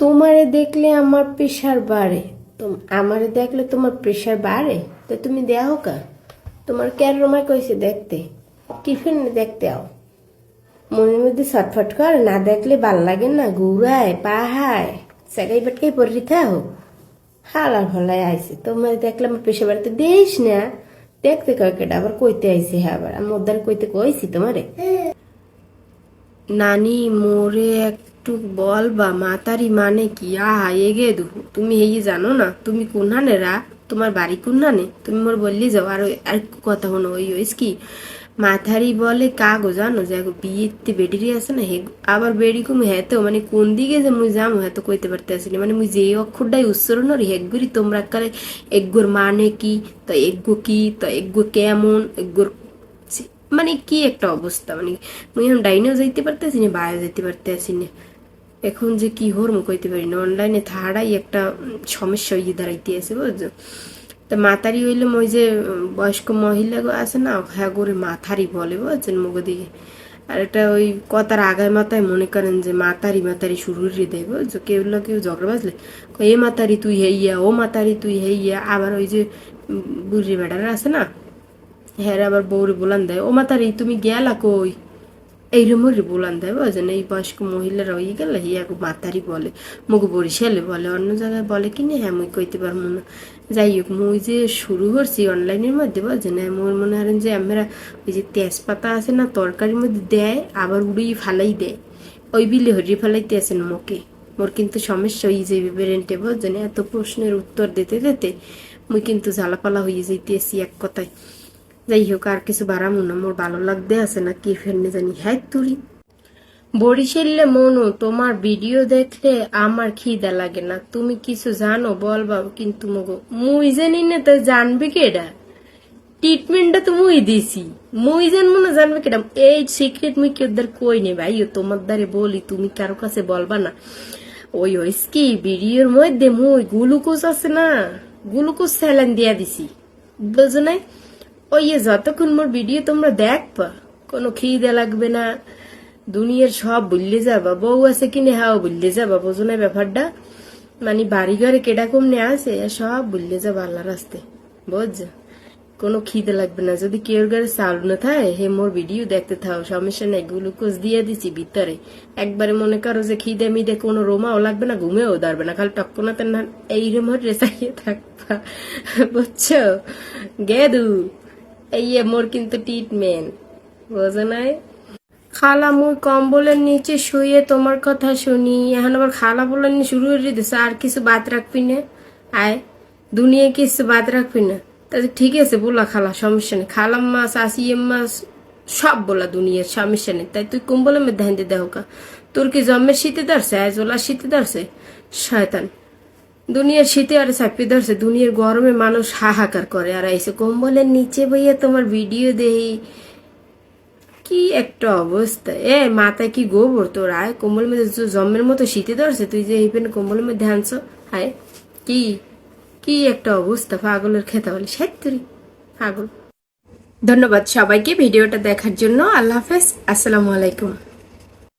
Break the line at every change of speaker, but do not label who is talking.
তোমারে দেখলে আমার প্রেশার বাড়ে। আমারে দেখলে তোমার প্রেশার বাড়ে? তো তুমি দেও কা? তোমার ক্যার রোমায় কইছে দেখতে? টিফিন দেখতে আও। মনের মধ্যে ছটফট কর, না দেখলে ভালো লাগে না। ঘুরায়, পাহায় সেগাই বাটকাই পড়ি থাও হালার হলাই আইছে। তোমার দেখলে আমার প্রেশার বাড়িতে দেশ না। দেখতে কয় কেটা আবার কইতে আইছে হ্যাঁ আবার। আমি ওদের কইতে কইছি তোমারে। নানি, মোরে একটু বল বা মাতারি মানে কি? আহা এগে দু। তুমি এই জানো না, তুমি কোনহানে রা? তোমার বাড়ি কোনহানে? তুমি মোর বললি যাও, আর আর কথা হনো ওই ওইস কি? মাথারি বলে কাগো জানো? যে বিয়েতে বেডিরি আছে না, হে আবার বেডি কুম হেতো মানে কোন দিকে যে মুই যাম হেতো কইতে পারতে আসিনি। মানে মুই যে অক্ষরটাই উচ্চারণ করি হেগুরি তোমরা কালে এগ্গোর মানে কি? তো এগ্গো কি? তো এগ্গো কেমন? এগ্গোর ছি- মানে কি একটা অবস্থা? মানে মুই এখন ডাইনেও যাইতে পারতেছি না বাইরে যাইতে পারতেছি না এখন যে কি হর কইতে পারি না। অনলাইনে থাড়াই একটা সমস্যা হয়ে দাঁড়াইতে আছে, বুঝছ? তা মাতারি হইলে ওই যে বয়স্ক মহিলা আছে না হ্যাঁ করে মাথারি বলে, বুঝছেন মুখ দিকে? আর এটা ওই কথার আগায় মাথায় মনে করেন যে মাতারি মাতারি শুরু দেয়, বুঝছ? কেউ না কেউ ঝগড়া বাজলে এ মাতারি তুই হেইয়া, ও মাতারি তুই হেইয়া। আবার ওই যে বুড়ি বেড়ারা আছে না হ্যাঁ আবার বউরে বলান দেয়, ও মাতারি, তুমি গেলা কই? এইরকম বলান দেয় বুঝছেন এই বয়স্ক মহিলারা ওই গেলে হিয়া মাতারি বলে মুখ বরিশালে বলে অন্য জায়গায় বলে কি না হ্যাঁ মুই কইতে পারব না যাই হোক মুই যে শুরু করছি অনলাইনের মধ্যে বুঝছেন হ্যাঁ মোর মনে হারেন যে আমরা ওই যে তেজপাতা আছে না তরকারির মধ্যে দেয় আবার উড়িয়ে ফালাই দেয় ওই বিলে হরিয়ে ফেলাইতে আছেন মুখে মোর কিন্তু সমস্যা হয়ে যাবে বেরেন্টে বুঝছেন এত প্রশ্নের উত্তর দিতে দিতে মুই কিন্তু ঝালাপালা হয়ে যাইতেছি এক কথায় যাই হোক আর কিছু বাড়ামো না, মোর ভালো লাগতে আছে না, কি ফেরনে জানি। হ্যাঁ তুরি বরিশালে মনু, তোমার ভিডিও দেখলে আমার খিদা লাগে না। তুমি কিছু জানো, বল বাবু, কিন্তু মগো, মুই জানি না তো জানবে কেডা? ট্রিটমেন্টটা তো মুই দিছি। মুই জানব না, জানবে কেডা? এই সিক্রেট মুই কেউদের কই নে ভাই? তোমার দ্বারে বলি, তুমি কারও কাছে বলবা না। ওই ওই কি ভিডিওর মধ্যে মুই গ্লুকোজ আছে না, গ্লুকোজ স্যালাইন দিয়া দিছি। বুঝো নাই? ওই যতক্ষণ মোর ভিডিও তোমরা দেখবা, কোনো খিদে লাগবে না। দুনিয়ার সব বুঝলে যাবা। বউ আছে কিনে, হাও বললে যাবা, বোঝো না ব্যাপারটা। মানে বাড়ি ঘরে কেডা কমনে আছে সব বুঝলে যাবা আল্লাহ রাস্তে। বুঝছ? কোনো খিদে লাগবে না। যদি কেউর ঘরে চাল না থাকে, হে মোর ভিডিও দেখতে থাও। সমস্যা নেই, গ্লুকোজ দিয়ে দিছি ভিতরে। একবারে মনে করো যে খিদে মিদে কোনো রোমাও লাগবে না, ঘুমেও দাঁড়বে না। খালি টক্কনাতে না, এই রেমোট রেসাইয়ে থাকবা। বুঝছ? গেদু! এই মোর কিন্তু ট্রিটমেন্ট বোঝো নাই? খালা মুই কম্বলের নিচে শুয়ে তোমার কথা শুনি, এখন আবার খালা বলার নিয়ে শুরু করে দিছে, আর কিছু বাদ রাখবি না। আয়, দুনিয়ায় কিছু বাদ রাখবি না। তাহলে ঠিক আছে বলা খালা, সমস্যা নেই। খালাম মাছ আসিএম মাছ সব বলা দুনিয়ার, সমস্যা নেই। তাই তুই কম্বলের মধ্যে হাইতে দেহ তোর কি জন্মের শীতে ধরছে? আয় ওলা শীতে ধরছে? শয়তান। দুনিয়ার শীতে আর চাপিয়ে ধরছে, দুনিয়ার গরমে মানুষ হাহাকার করে। আর এসে কম্বলের নিচে বইয়া তোমার ভিডিও দেহি কি একটা অবস্থা। এ, মাথায় কি গোবর তোর? আয়, কম্বলের মধ্যে তো জম্মের মতো শীতে ধরছে, তুই যে এই পেন কম্বলের মধ্যে আনছো হায় কি কি একটা অবস্থা, পাগলের খেতে বলে। সেতুরি পাগল। ধন্যবাদ সবাইকে ভিডিওটা দেখার জন্য। আল্লাহ হাফেজ। আসসালামু আলাইকুম।